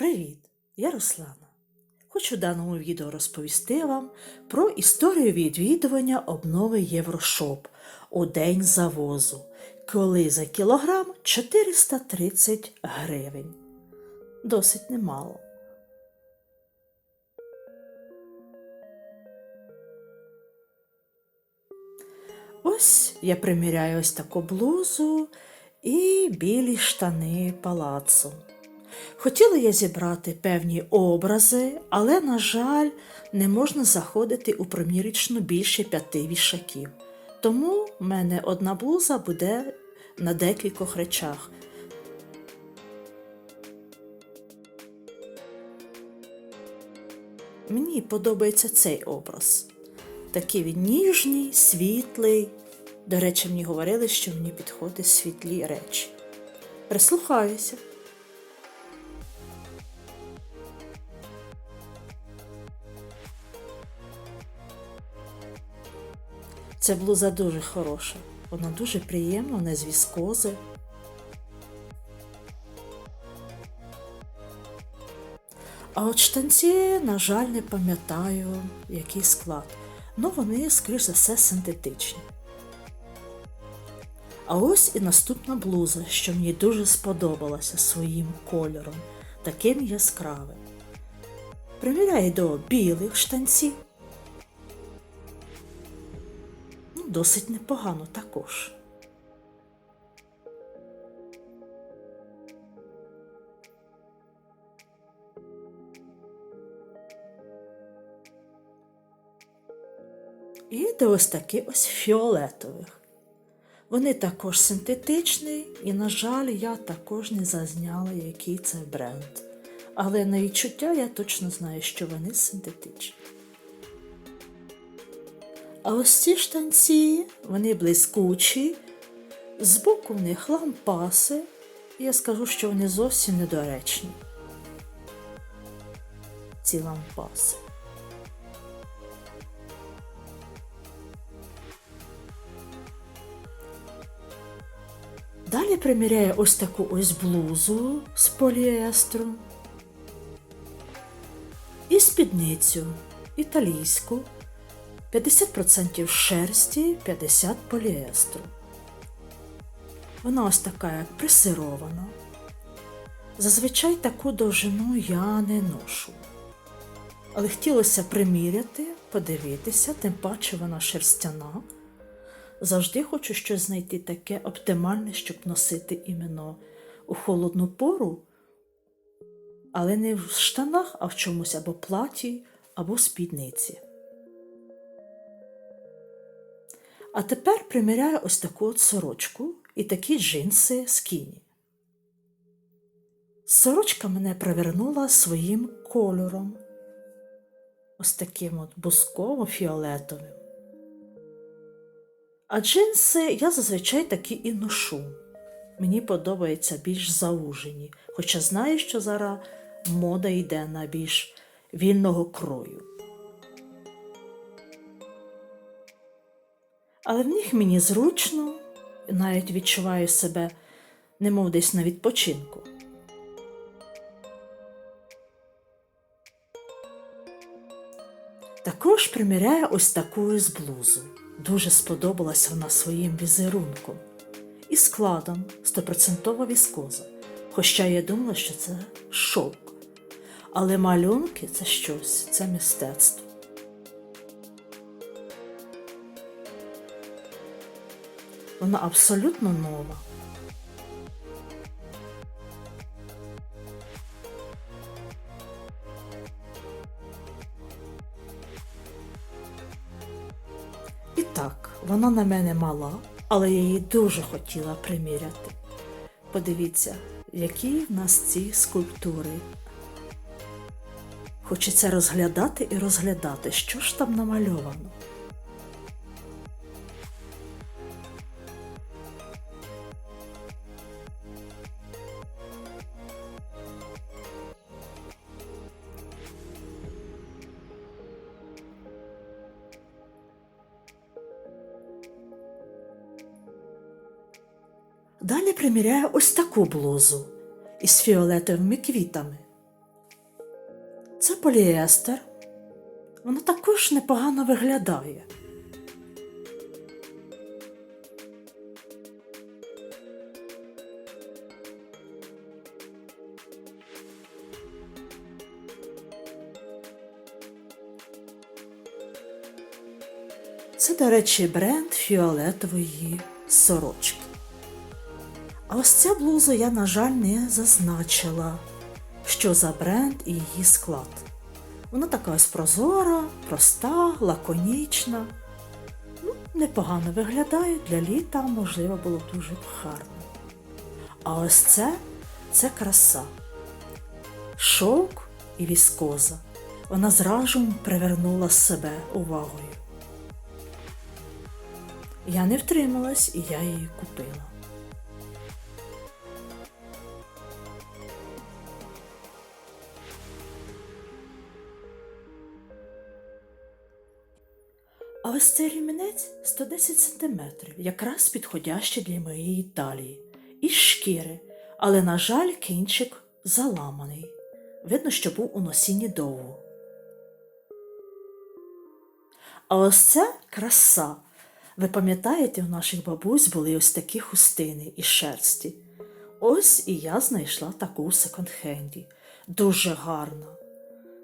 Привіт! Я Руслана. Хочу в даному відео розповісти вам про історію відвідування обнови Єврошоп у день завозу, коли за кілограм 430 гривень. Досить немало. Ось я приміряю ось таку блузу і білі штани палацу. Хотіла я зібрати певні образи, але, на жаль, не можна заходити у примірічну більше п'яти вішаків. Тому в мене одна блуза буде на декількох речах. Мені подобається цей образ. Такий він ніжний, світлий. До речі, мені говорили, що мені підходять світлі речі. Прислухаюся. Ця блуза дуже хороша. Вона дуже приємна, вона з віскози. А от штанці, на жаль, не пам'ятаю, який склад. Ну, вони, скоріш за все, синтетичні. А ось і наступна блуза, що мені дуже сподобалася своїм кольором, таким яскравим. Приміряю до білих штанців. Досить непогано також. І до ось таких ось фіолетових. Вони також синтетичні, і, на жаль, я також не зазняла, який це бренд. Але на відчуття я точно знаю, що вони синтетичні. А ось ці штанці, вони блискучі, збоку в них лампаси. і Я скажу, що вони зовсім недоречні. Ці лампаси. Далі приміряю ось таку ось блузу з поліестру і спідницю італійську. 50% шерсті, 50 поліестру. Вона ось така, як пресирована. Зазвичай таку довжину я не ношу. Але хотілося приміряти, подивитися, тим паче вона шерстяна. Завжди хочу щось знайти таке оптимальне, щоб носити іменно у холодну пору, але не в штанах, а в чомусь або платі, або спідниці. А тепер приміряю ось таку от сорочку і такі джинси скіні. Сорочка мене привернула своїм кольором, ось таким от бусково-фіолетовим. А джинси я зазвичай такі і ношу. Мені подобається більш заужені, хоча знаю, що зараз мода йде на більш вільного крою. Але в них мені зручно, навіть відчуваю себе, немов десь на відпочинку. Також приміряю ось таку ось блузу. Дуже сподобалася вона своїм візерунком і складом 100% віскоза. Хоча я думала, що це шовк. Але малюнки це щось, це мистецтво. Вона абсолютно нова. І так, вона на мене мала, але я її дуже хотіла приміряти. Подивіться, які в нас ці скульптури. Хочеться розглядати і розглядати, що ж там намальовано. Приміряю ось таку блузу із фіолетовими квітами. Це поліестер. Воно також непогано виглядає. Це, до речі, бренд фіолетової сорочки. А ось ця блуза я, на жаль, не зазначила, що за бренд і її склад. Вона така ось прозора, проста, лаконічна. Ну, непогано виглядає, для літа, можливо, було б дуже гарно. А ось це це краса. Шовк і віскоза. Вона зразу привернула себе увагою. Я не втрималась і я її купила. Ось цей ремінець 110 см, якраз підходящий для моєї талії, із шкіри, але, на жаль, кінчик заламаний. Видно, що був у носінні довго. А ось це краса. Ви пам'ятаєте, у наших бабусь були ось такі хустини із шерсті. Ось і я знайшла таку в секонд-хенді. Дуже гарна,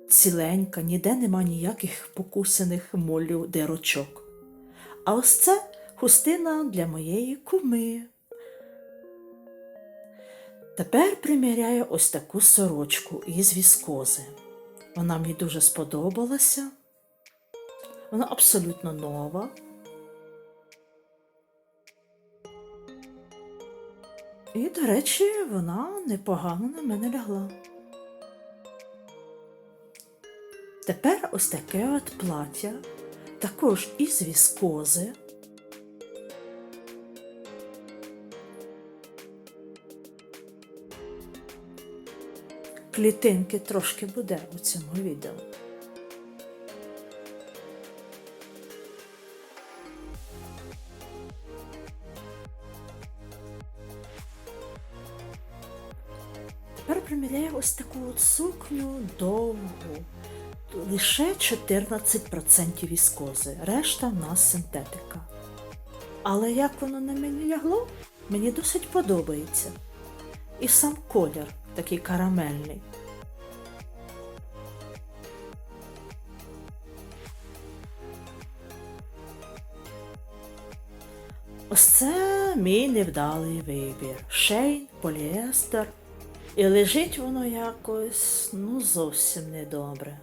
ціленька, ніде нема ніяких покусаних молю дирочок. А ось це хустина для моєї куми. Тепер приміряю ось таку сорочку із віскози. Вона мені дуже сподобалася. Вона абсолютно нова. І, до речі, вона непогано на мене лягла. Тепер ось таке от плаття, також із віскози. Клітинки трошки буде у цьому відео. Тепер приміряю ось таку от сукню довгу. Лише 14% віскози, решта в нас синтетика. Але як воно на мені лягло, мені досить подобається. І сам колір такий карамельний. Ось це мій невдалий вибір. Шейн, поліестер. І лежить воно якось ну зовсім недобре.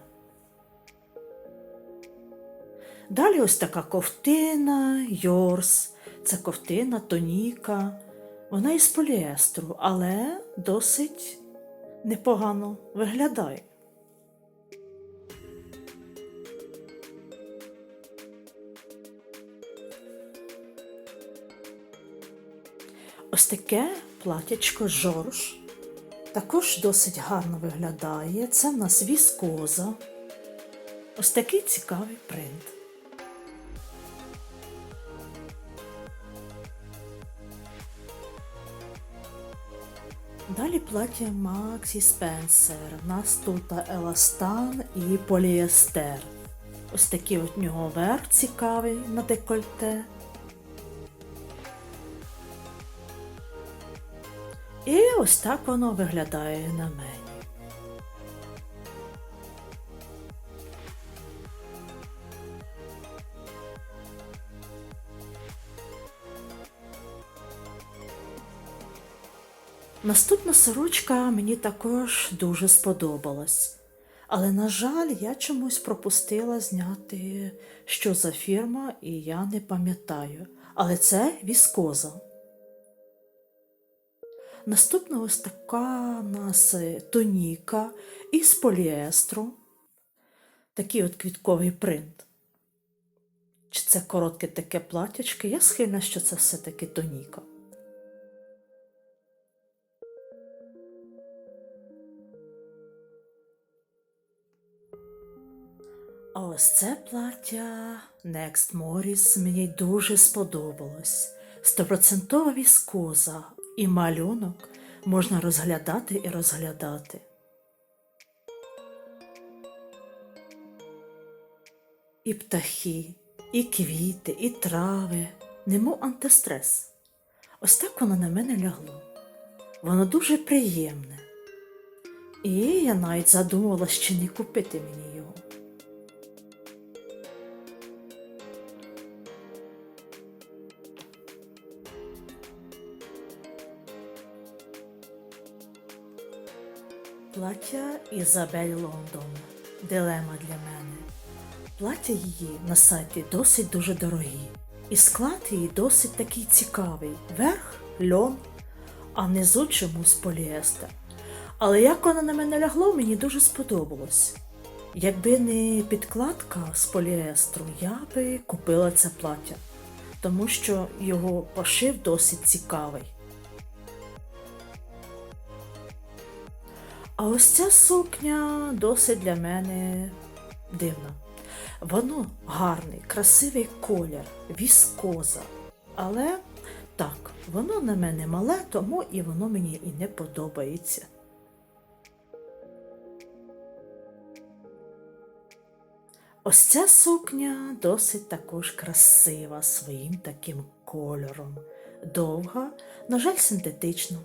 Далі ось така ковтина, йорс, це ковтина, тоніка. Вона із поліестру, але досить непогано виглядає. Ось таке платячко Жорж. Також досить гарно виглядає. Це в нас віскоза. Ось такий цікавий принт. Далі плаття Максі Спенсер. У нас тут еластан і поліестер. Ось такий от нього верх цікавий на декольте. І ось так воно виглядає на мені. Наступна сорочка мені також дуже сподобалась. Але, на жаль, я чомусь пропустила зняти, що за фірма, і я не пам'ятаю. Але це віскоза. Наступна ось така у нас тоніка із поліестру. Такий от квітковий принт. Чи це коротке таке платячко? Я схильна, що це все-таки тоніка. Ось це плаття Next Morris мені дуже сподобалось. Стопроцентова віскоза і малюнок можна розглядати і розглядати. І птахи, і квіти, і трави, немов антистрес. Ось так воно на мене лягло. Воно дуже приємне. І я навіть задумувалась, чи не купити мені його. Плаття Ізабель Лондон. Дилема для мене. Плаття її на сайті досить дуже дорогі. І склад її досить такий цікавий. Верх льон, а внизу чомусь поліестер. Але як воно на мене лягло, мені дуже сподобалось. Якби не підкладка з поліестру, я би купила це плаття, тому що його пошив досить цікавий. А ось ця сукня досить для мене дивна. Воно гарний, красивий колір, віскоза. Але так, воно на мене мале, тому і воно мені і не подобається. Ось ця сукня досить також красива своїм таким кольором. Довга, на жаль, синтетична.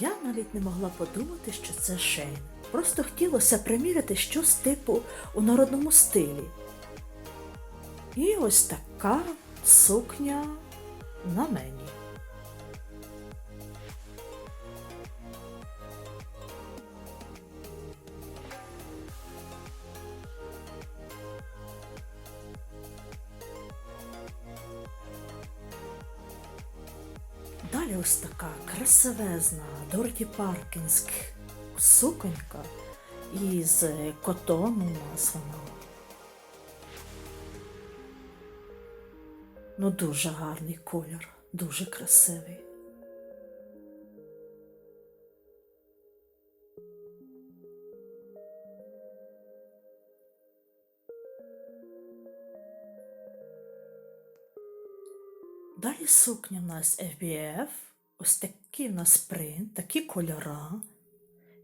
Я навіть не могла подумати, що це шейн. Просто хотілося приміряти щось типу у народному стилі. І ось така сукня на мені. Далі ось така красивезна Дороті Паркінськ суконька із котону масланого. Ну, дуже гарний колір, дуже красивий. Далі сукня в нас FBF, ось такий в нас принт, такі кольора.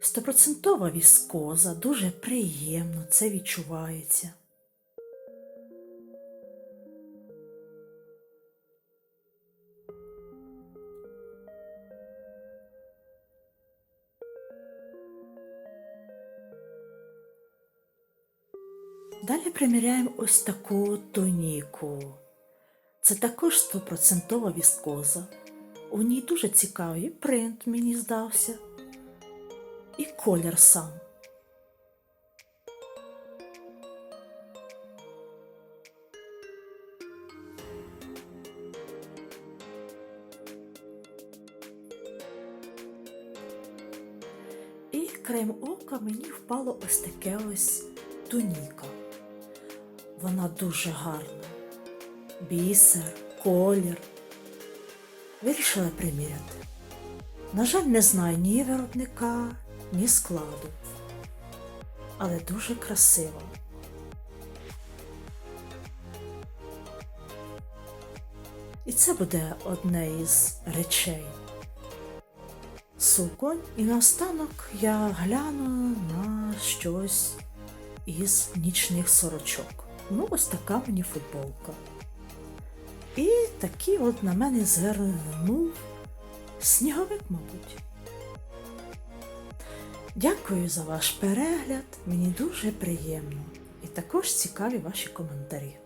Стопроцентова віскоза, дуже приємно, це відчувається. Далі приміряємо ось таку тоніку. Це також стопроцентова віскоза. У ній дуже цікавий принт, мені здався, і колір сам. І краєм ока мені впало ось таке ось туніка. Вона дуже гарна бісер, колір. Вирішила приміряти. На жаль, не знаю ні виробника, ні складу, але дуже красиво. І це буде одне із речей. Суконь, і наостанок я гляну на щось із нічних сорочок. Ну, ось така мені футболка. І такий от на мене звернув сніговик, мабуть. Дякую за ваш перегляд, мені дуже приємно і також цікаві ваші коментарі.